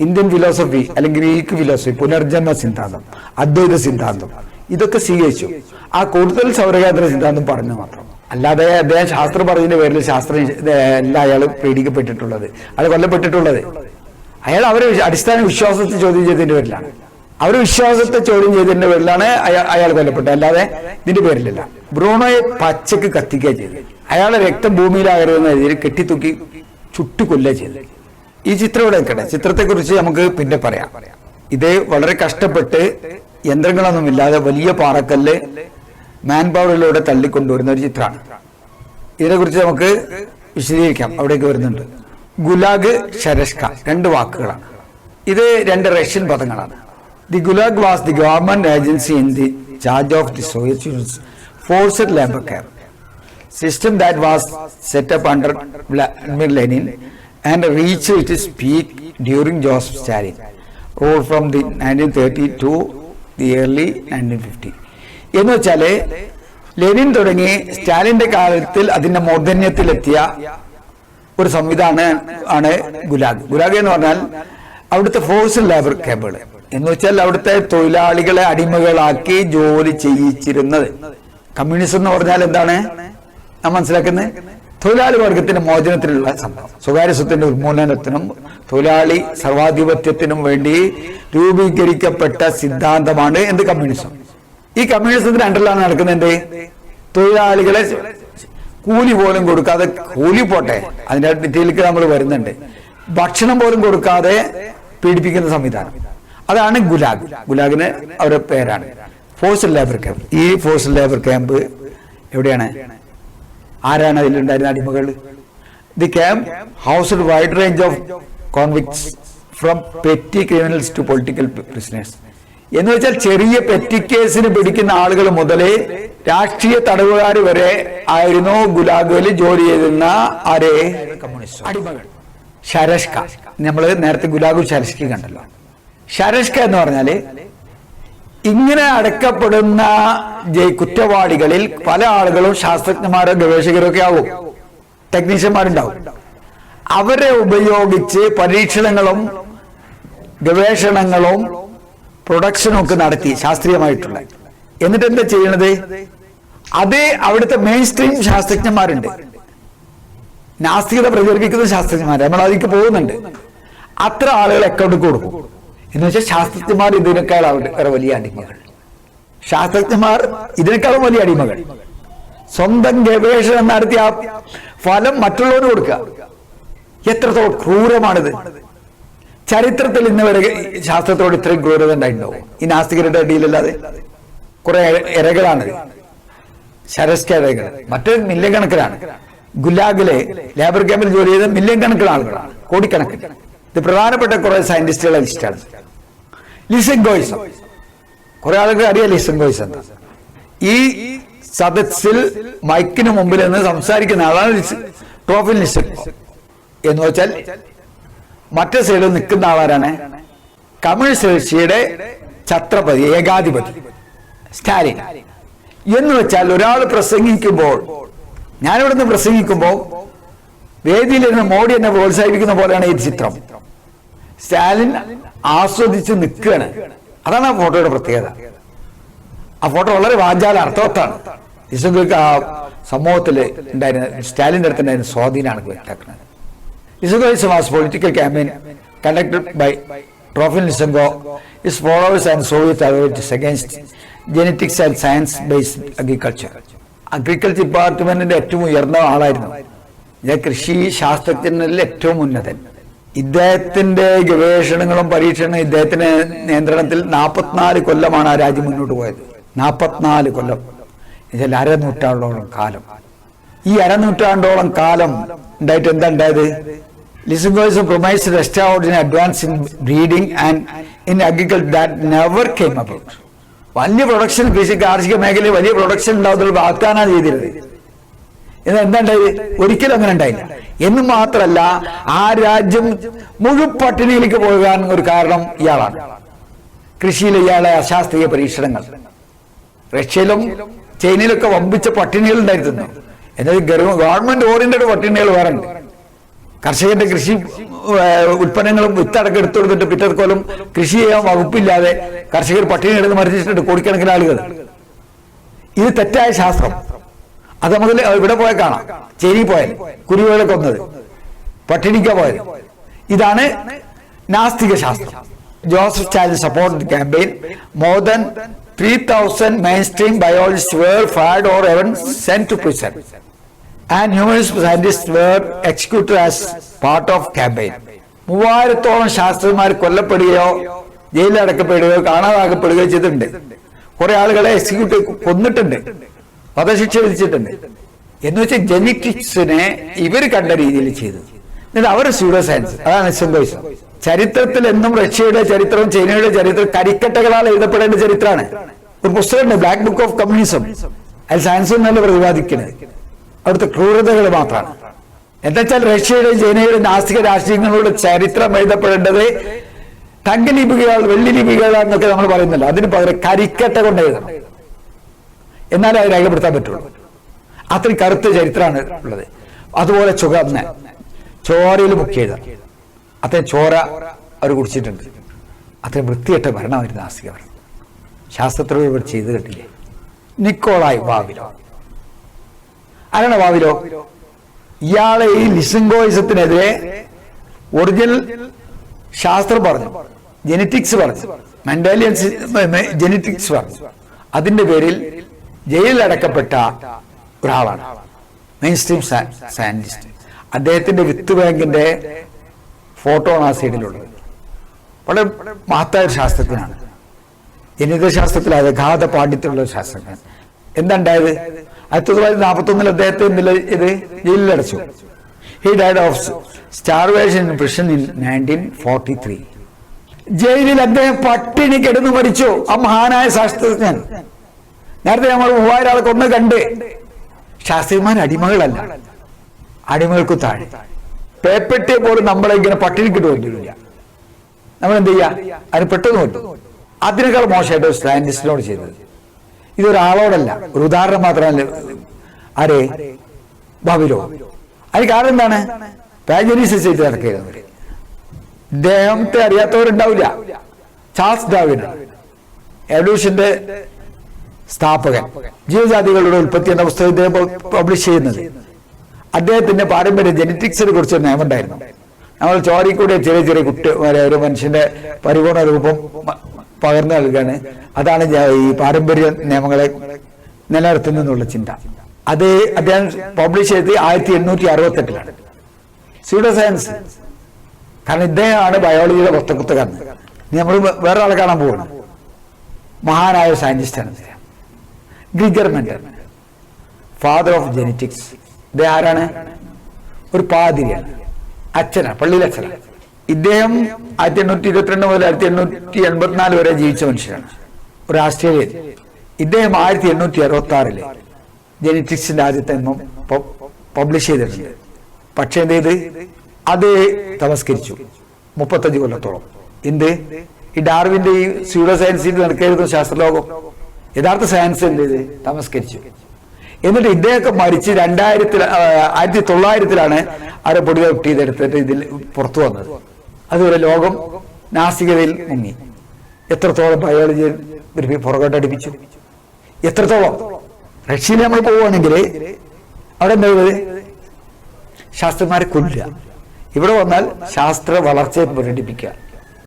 ഇന്ത്യൻ ഫിലോസഫി അല്ലെങ്കിൽ ഗ്രീക്ക് ഫിലോസഫി പുനർജന്മ സിദ്ധാന്തം അദ്വൈത സിദ്ധാന്തം ഇതൊക്കെ സ്വീകരിച്ചു. ആ കൂടുതൽ സൗരകേന്ദ്ര സിദ്ധാന്തം പറഞ്ഞു മാത്രം. അല്ലാതെ അദ്ദേഹം ശാസ്ത്രം പറഞ്ഞതിന്റെ പേരിൽ ശാസ്ത്രം അല്ല അയാൾ പീഡിക്കപ്പെട്ടിട്ടുള്ളത്. അയാൾ കൊല്ലപ്പെട്ടിട്ടുള്ളത്. അയാൾ അവരെ അടിസ്ഥാന വിശ്വാസത്തിൽ ചോദ്യം ചെയ്തതിന്റെ പേരിലാണ്. അവർ വിശ്വാസത്തെ ചോദ്യം ചെയ്തതിന്റെ പേരിലാണ് അയാൾ കൊല്ലപ്പെട്ടത്. അല്ലാതെ ഇതിന്റെ പേരിലല്ല. ബ്രൂണോയെ പച്ചക്ക് കത്തിക്കുക ചെയ്തത് അയാളെ രക്തം ഭൂമിയിലാകരുതെന്ന രീതിയിൽ കെട്ടിത്തൂക്കി ചുട്ടുകൊല്ലുക ചെയ്തത് ഈ ചിത്രം ഇവിടെ നിൽക്കട്ടെ. ചിത്രത്തെ കുറിച്ച് നമുക്ക് പിന്നെ പറയാം. ഇത് വളരെ കഷ്ടപ്പെട്ട് യന്ത്രങ്ങളൊന്നും ഇല്ലാതെ വലിയ പാറക്കല്ല് മാൻ പവറിലൂടെ തള്ളിക്കൊണ്ടുവരുന്ന ഒരു ചിത്രമാണ്. ഇതിനെക്കുറിച്ച് നമുക്ക് വിശദീകരിക്കാം. അവിടേക്ക് വരുന്നുണ്ട്. ഗുലാഗ് ഷരഷ്ക രണ്ട് വാക്കുകളാണ്. ഇത് രണ്ട് റഷ്യൻ പദങ്ങളാണ്. The Gulag was the government agency in the charge of the Soviet forced labour care system that was set up under Vladimir Lenin and reached its peak during Joseph Stalin rule from the 1930 to the early 1950 എന്ന് വെച്ചാൽ Lenin തുടങ്ങി സ്റ്റാലിന്റെ കാലത്തിൽ അതിന്റെ മൂർധന്യത്തിലെത്തിയ ഒരു സംവിധാനം ആണ് Gulag. Gulag എന്ന് പറഞ്ഞാൽ അവിടുത്തെ ഫോഴ്സ് ലേബർ കേബിൾ എന്ന് വെച്ചാൽ അവിടുത്തെ തൊഴിലാളികളെ അടിമകളാക്കി ജോലി ചെയ്യിച്ചിരുന്നത്. കമ്മ്യൂണിസം എന്ന് പറഞ്ഞാൽ എന്താണ്? നാം മനസ്സിലാക്കുന്നത് തൊഴിലാളി വർഗത്തിന്റെ മോചനത്തിനുള്ള സംഭവം. സ്വകാര്യ സ്വത്തിന്റെ ഉന്മൂലനത്തിനും തൊഴിലാളി സർവാധിപത്യത്തിനും വേണ്ടി രൂപീകരിക്കപ്പെട്ട സിദ്ധാന്തമാണ് എന്ത്? കമ്മ്യൂണിസം. ഈ കമ്മ്യൂണിസത്തിന്റെ അണ്ടറിലാണ് നടക്കുന്നത് തൊഴിലാളികളെ കൂലി പോലും കൊടുക്കാതെ കൂലി പോട്ടെ അതിന്റെ ഡീറ്റെയിലേക്ക് നമ്മൾ വരുന്നുണ്ട്. ഭക്ഷണം പോലും കൊടുക്കാതെ പീഡിപ്പിക്കുന്ന സംവിധാനം. അതാണ് ഗുലാഗ്. ഗുലാഗിന് അവരുടെ പേരാണ്. ഫോഴ്സ് ലേബർ ക്യാമ്പ് ഈ ഫോഴ്സ് ലേബർ ക്യാമ്പ് എവിടെയാണ്? ആരാണ് അതിലുണ്ടായിരുന്ന അടിമകൾ? The camp house wide range of convicts from petty criminals to political prisoners എന്ന് വെച്ചാൽ ചെറിയ പെറ്റി കേസിന് പിടിക്കുന്ന ആളുകൾ മുതലേ രാഷ്ട്രീയ തടവുകാർ വരെ ആയിരുന്നു ഗുലാഗുവിൽ ജോലി ചെയ്തിരുന്ന ആരെ? അടിമകൾ. ശരഷ്ക. നമ്മൾ നേരത്തെ ഗുലാഗു ശരഷ്ക കണ്ടല്ലോ. ശരഷ്ക എന്ന് പറഞ്ഞാൽ ഇങ്ങനെ അടക്കപ്പെടുന്ന കുറ്റവാളികളിൽ പല ആളുകളും ശാസ്ത്രജ്ഞന്മാരോ ഗവേഷകരോ ഒക്കെ ആവും. ടെക്നീഷ്യന്മാരുണ്ടാവും. അവരെ ഉപയോഗിച്ച് പരീക്ഷണങ്ങളും ഗവേഷണങ്ങളും പ്രൊഡക്ഷനും ഒക്കെ നടത്തി ശാസ്ത്രീയമായിട്ടുള്ള. എന്നിട്ട് എന്താ ചെയ്യണത്? അത് അവിടുത്തെ മെയിൻ സ്ട്രീം ശാസ്ത്രജ്ഞന്മാരുണ്ട്. നാസ്തികത പ്രചരിപ്പിക്കുന്ന ശാസ്ത്രജ്ഞന്മാർ നമ്മൾ അതിലേക്ക് പോകുന്നുണ്ട്. അത്ര ആളുകൾ അക്കൗണ്ട് കൊടുക്കും. എന്ന് വെച്ചാൽ ശാസ്ത്രജ്ഞന്മാർ ഇതിനേക്കാൾ അവരുടെ വലിയ അടിമകൾ. ശാസ്ത്രജ്ഞന്മാർ ഇതിനേക്കാളും വലിയ അടിമകൾ. സ്വന്തം ഗവേഷണം നടത്തിയ ആ ഫലം മറ്റുള്ളവന് കൊടുക്കുക. എത്രത്തോളം ക്രൂരമാണിത്. ചരിത്രത്തിൽ ഇന്ന് വരെ ശാസ്ത്രത്തോട് ഇത്രയും ക്രൂരത ഉണ്ടായിട്ടുണ്ടാവും ഈ നാസ്തികരുടെ അടിയിലല്ലാതെ കുറെ ഇരകളാണ്. ശരസ്ക ഇരകൾ. മറ്റേ മില്യൺ കണക്കിലാണ്. ഗുലാഗിലെ ലേബർ ക്യാമ്പിൽ ജോലി ചെയ്ത മില്യൺ കണക്കിന് ആളുകളാണ് കോടിക്കണക്കിന്. ഇത് പ്രധാനപ്പെട്ട കുറെ സയന്റിസ്റ്റുകളെ ലിസ്റ്റാണ് ലിസെങ്കോയിസം കുറെ ആളുകൾ അറിയാം ലിസെങ്കോയിസം എന്താ ഈ സദസ്സിൽ മൈക്കിന് മുമ്പിൽ നിന്ന് സംസാരിക്കുന്ന ആളാണ് ലിസ്- ട്രോഫിൽ ലിസെങ്കോ എന്ന് വെച്ചാൽ മറ്റേ സൈഡിൽ നിൽക്കുന്ന ആളാരാണ്? കമ്മ്യൂണിസ്റ്റ് റഷ്യയുടെ ഛത്രപതി ഏകാധിപതി. സ്റ്റാലിൻ. എന്ന് വെച്ചാൽ ഒരാൾ പ്രസംഗിക്കുമ്പോൾ ഞാനിവിടുന്ന് പ്രസംഗിക്കുമ്പോൾ വേദിയിലിരുന്ന് മോഡി എന്നെ പ്രോത്സാഹിപ്പിക്കുന്ന പോലെയാണ് ഈ ചിത്രം. സ്റ്റാലിൻ ആസ്വദിച്ച് നിൽക്കുകയാണ്. അതാണ് ആ ഫോട്ടോയുടെ പ്രത്യേകത. ആ ഫോട്ടോ വളരെ വാചാല അർത്ഥവത്താണ്. ഇസുഖക്ക് ആ സമൂഹത്തിൽ ഉണ്ടായിരുന്ന സ്റ്റാലിന്റെ അടുത്ത് ഉണ്ടായിരുന്ന സ്വാധീനമാണ് വ്യക്തമാക്കുന്നത് Lysenkoism was political campaign conducted by Trofim Lysenko his followers and Soviet authorities against genetics and science based agriculture agriculture ഡിപ്പാർട്ട്മെന്റിന്റെ ഏറ്റവും ഉയർന്ന ആളായിരുന്നു. ഞാൻ കൃഷി ശാസ്ത്രജ്ഞനിൽ ഏറ്റവും ഉന്നതൻ. ഇദ്ദേഹത്തിന്റെ ഗവേഷണങ്ങളും പരീക്ഷണങ്ങളും ഇദ്ദേഹത്തിന്റെ നിയന്ത്രണത്തിൽ നാൽപ്പത്തിനാല് കൊല്ലമാണ് ആ രാജ്യം മുന്നോട്ട് പോയത്. നാൽപ്പത്തിനാല് കൊല്ലം. ഇതിൽ അരനൂറ്റാണ്ടോളം കാലം. ഈ അരനൂറ്റാണ്ടോളം കാലം ഉണ്ടായിട്ട് എന്താ ഉണ്ടായത്? Lysenkoism promise extra advance in breeding and in agriculture that never came about വലിയ പ്രൊഡക്ഷൻ കൃഷി കാർഷിക മേഖലയിൽ വലിയ പ്രൊഡക്ഷൻ ഉണ്ടാവുന്ന വാഗ്ദാനം ചെയ്തിരുന്നത്. എന്നാൽ എന്താ ഒരിക്കലും അങ്ങനെ ഉണ്ടായില്ല. എന്ന് മാത്രല്ല ആ രാജ്യം മുഴുവൻ പട്ടിണിയിലേക്ക് പോകാൻ ഒരു കാരണം ഇയാളാണ്. കൃഷിയിലെ ഇയാളെ അശാസ്ത്രീയ പരീക്ഷണങ്ങൾ. റഷ്യയിലും ചൈനയിലൊക്കെ വമ്പിച്ച പട്ടിണികൾ ഉണ്ടായിരുന്നു എന്നാൽ ഗവൺമെന്റ് ഓറിയന്റഡ് പട്ടിണികൾ വേറെ ഉണ്ട് കർഷകന്റെ കൃഷി ഉൽപ്പന്നങ്ങളും വിത്തടക്കം എടുത്തു കൊടുത്തിട്ട് പിറ്റർക്കോലും കൃഷി ചെയ്യാൻ വകുപ്പില്ലാതെ കർഷകർ പട്ടിണി എടുത്ത് മരിച്ചിട്ടുണ്ട് കോടിക്കണക്കിന് ആളുകൾ. ഇത് തെറ്റായ ശാസ്ത്രം. അത് നമുക്ക് ഇവിടെ പോയ കാണാം. ചേരി പോയാൽ. കുരുവികളെ കൊന്നത്. പട്ടിണിക്ക പോയത്. ഇതാണ് നാസ്തിക ശാസ്ത്രം. Joseph Stalin support campaign more than three thousand mainstream biologists were fired or even sent to prison and humanist scientists were executed as part of campaign മൂവായിരത്തോളം ശാസ്ത്രജ്ഞന്മാർ കൊല്ലപ്പെടുകയോ ജയിലിൽ അടക്കപ്പെടുകയോ കാണാതാക്കപ്പെടുകയോ ചെയ്തിട്ടുണ്ട്. കുറെ ആളുകളെ എക്സിക്യൂട്ടീവ് കൊന്നിട്ടുണ്ട്. വധശിക്ഷ വിധിച്ചിട്ടുണ്ട്. എന്ന് വെച്ചാൽ ജെനിറ്റിക്സിനെ ഇവർ കണ്ട രീതിയിൽ ചെയ്തു. എന്നിട്ട് അവർ സ്യൂഡോ സയൻസ് അതാണ് സിംബോയിസം ചരിത്രത്തിൽ എന്നും റഷ്യയുടെ ചരിത്രവും ചൈനയുടെ ചരിത്രം കരിക്കട്ടകളാൽ എഴുതപ്പെടേണ്ട ചരിത്രമാണ്. ഒരു പുസ്തകമുണ്ട് ബ്ലാക്ക് ബുക്ക് ഓഫ് കമ്മ്യൂണിസം അതിൽ സയൻസ് എന്നല്ല പ്രതിപാദിക്കുന്നത്. അവിടുത്തെ ക്രൂരതകൾ മാത്രമാണ്. എന്നുവെച്ചാൽ റഷ്യയുടെയും ചൈനയുടെയും നാസ്തിക രാഷ്ട്രീയങ്ങളുടെ ചരിത്രം എഴുതപ്പെടേണ്ടത് തങ്കലിപികൾ വെള്ളി ലിപികൾ എന്നൊക്കെ നമ്മൾ പറയുന്നില്ല അതിന് പകരം കരിക്കട്ട കൊണ്ട് എഴുതണം. എന്നാലേ അത് രേഖപ്പെടുത്താൻ പറ്റുള്ളൂ. അത്രയും കറുത്ത ചരിത്രമാണ് ഉള്ളത്. അതുപോലെ ചുകന്ന് ചോരയിൽ ബുക്ക് ചെയ്ത അത്രയും ചോര അവർ കുടിച്ചിട്ടുണ്ട്. അത്രയും വൃത്തികെട്ട ഭരണമായിരുന്നു നാസ്തിക ഭരണം ശാസ്ത്രത്തിലൂടെ ഇവർ ചെയ്ത് കിട്ടില്ലേ നിക്കോളായി വാവിലോ. ആരാണ് വാവിലോ? ഇയാളെ ഈ ലിസിംഗോയിസത്തിനെതിരെ ഒറിജിനൽ ശാസ്ത്രം പറഞ്ഞു. ജെനറ്റിക്സ് പറഞ്ഞു. മെന്റാലിയൻസ് ജെനറ്റിക്സ് പറഞ്ഞു. അതിന്റെ പേരിൽ ജയിലിൽ അടക്കപ്പെട്ട ഒരാളാണ്. മെയിൻ സ്ട്രീം സയന്റിസ്റ്റ് അദ്ദേഹത്തിന്റെ വിത്ത് ബാങ്കിന്റെ ഫോട്ടോ ആണ് ആ സൈഡിലുള്ളത്. വളരെ മഹത്തായ ശാസ്ത്രജ്ഞനാണ്. ജനിതശാസ്ത്രത്തിൽ അഗാധ പാണ്ഡിത്യമുള്ള ഒരു ശാസ്ത്രജ്ഞൻ. എന്തുണ്ടായത് ആയിരത്തി തൊള്ളായിരത്തി നാൽപ്പത്തി ഒന്നിൽ അദ്ദേഹത്തെ എന്തില്ല ഇത് ജയിലിലടച്ചു. He died of starvation in prison in nineteen forty three ജയിലിൽ അദ്ദേഹം പട്ടിണി കിടന്നു മരിച്ചു. ആ മഹാനായ ശാസ്ത്രജ്ഞൻ. നേരത്തെ നമ്മൾ മൂവായിരം ആളെ കൊന്ന് കണ്ട്. ശാസ്ത്രിമാർ അടിമകളല്ല. അടിമകൾക്ക് താഴെ. പേപ്പെട്ടിയെ പോലും നമ്മളെ ഇങ്ങനെ പട്ടിണിക്കിട്ട് കൊണ്ടില്ല നമ്മൾ എന്ത് ചെയ്യാ അതിന് പെട്ടെന്ന് പറ്റും അതിനേക്കാൾ മോശമായിട്ട് സയന്റിസ്റ്റിനോട് ചെയ്തത്. ഇതൊരാളോടല്ല ഒരു ഉദാഹരണം മാത്രമല്ല. ആരെ? ബാബിലോ. അതിന് കാരണം എന്താണ്? പാജനീസ് ചെയ്ത് നടക്കുകയായിരുന്നു ഇദ്ദേഹത്തെ അറിയാത്തവരുണ്ടാവില്ല. ചാൾസ് ഡാവിൻ എവല്യൂഷന്റെ സ്ഥാപകൻ. ജീവജാതികളുടെ ഉൽപ്പത്തി എന്ന പുസ്തകം ഇദ്ദേഹം പബ്ലിഷ് ചെയ്യുന്നത്. അദ്ദേഹത്തിന്റെ പാരമ്പര്യ ജനറ്റിക്സിനെ കുറിച്ച് ഒരു നിയമം ഉണ്ടായിരുന്നു നമ്മൾ ചോരി ചെറിയ ചെറിയ കുട്ടി ഒരു മനുഷ്യന്റെ പരിപൂർണ രൂപം പകർന്നു നൽകുകയാണ് അതാണ് ഈ പാരമ്പര്യ നിയമങ്ങളെ നിലനിർത്തുന്നതിനുള്ള ചിന്ത. അത് അദ്ദേഹം പബ്ലിഷ് ചെയ്ത് ആയിരത്തി എണ്ണൂറ്റി അറുപത്തി എട്ടിലാണ് സ്യൂഡോ സയൻസ് കാരണം ഇദ്ദേഹമാണ് ബയോളജിയുടെ പുസ്തകത്തുകാരൻ നമ്മൾ വേറെ ആളെ കാണാൻ പോകണം മഹാനായ സയന്റിസ്റ്റാണ് അദ്ദേഹം. ഗ്രിഗർ ഫാദർ ഓഫ് ജെനറ്റിക്സ് ഇത് ആരാണ്? ഒരു പാതിരിയാണ് അച്ഛനാ പള്ളിയിലെ അച്ഛനാണ് ഇദ്ദേഹം ആയിരത്തി എണ്ണൂറ്റി ഇരുപത്തിരണ്ട് മുതൽ ആയിരത്തി എണ്ണൂറ്റി എൺപത്തിനാല് വരെ ജീവിച്ച മനുഷ്യനാണ്. ഒരു ആസ്ട്രേലിയൻ ഇദ്ദേഹം ആയിരത്തി എണ്ണൂറ്റി അറുപത്തി ആറിൽ ജെനറ്റിക്സിന്റെ ആദ്യത്തെ പബ്ലിഷ് ചെയ്തിട്ടുണ്ട്. പക്ഷേ എന്ത് ചെയ്ത്? അത് തമസ്കരിച്ചു. മുപ്പത്തഞ്ച് കൊല്ലത്തോളം. എന്ത്? ഈ ഡാർവിന്റെ ഈ സ്യൂഡോ സയൻസിൽ നടക്കരുത് ശാസ്ത്രലോകം. യഥാർത്ഥ സയൻസ് എന്ത് ചെയ്ത് തമസ്കരിച്ചു. എന്നിട്ട് ഇദ്ദേഹമൊക്കെ മരിച്ച് രണ്ടായിരത്തിൽ ആയിരത്തി തൊള്ളായിരത്തിലാണ് അവരെ പൊടി ചെയ്തെടുത്തിട്ട് ഇതിൽ പുറത്തു വന്നത്. അതുവരെ ലോകം നാസികതയിൽ മുങ്ങി. എത്രത്തോളം ബയോളജി പുറകോട്ടടിപ്പിച്ചു എത്രത്തോളം? റഷ്യയിൽ നമ്മൾ പോവുകയാണെങ്കിൽ അവിടെ എന്താ ഉള്ളത് ശാസ്ത്രന്മാരെ കൊല്ലുക. ഇവിടെ വന്നാൽ ശാസ്ത്ര വളർച്ചയെ പ്രകടിപ്പിക്കുക.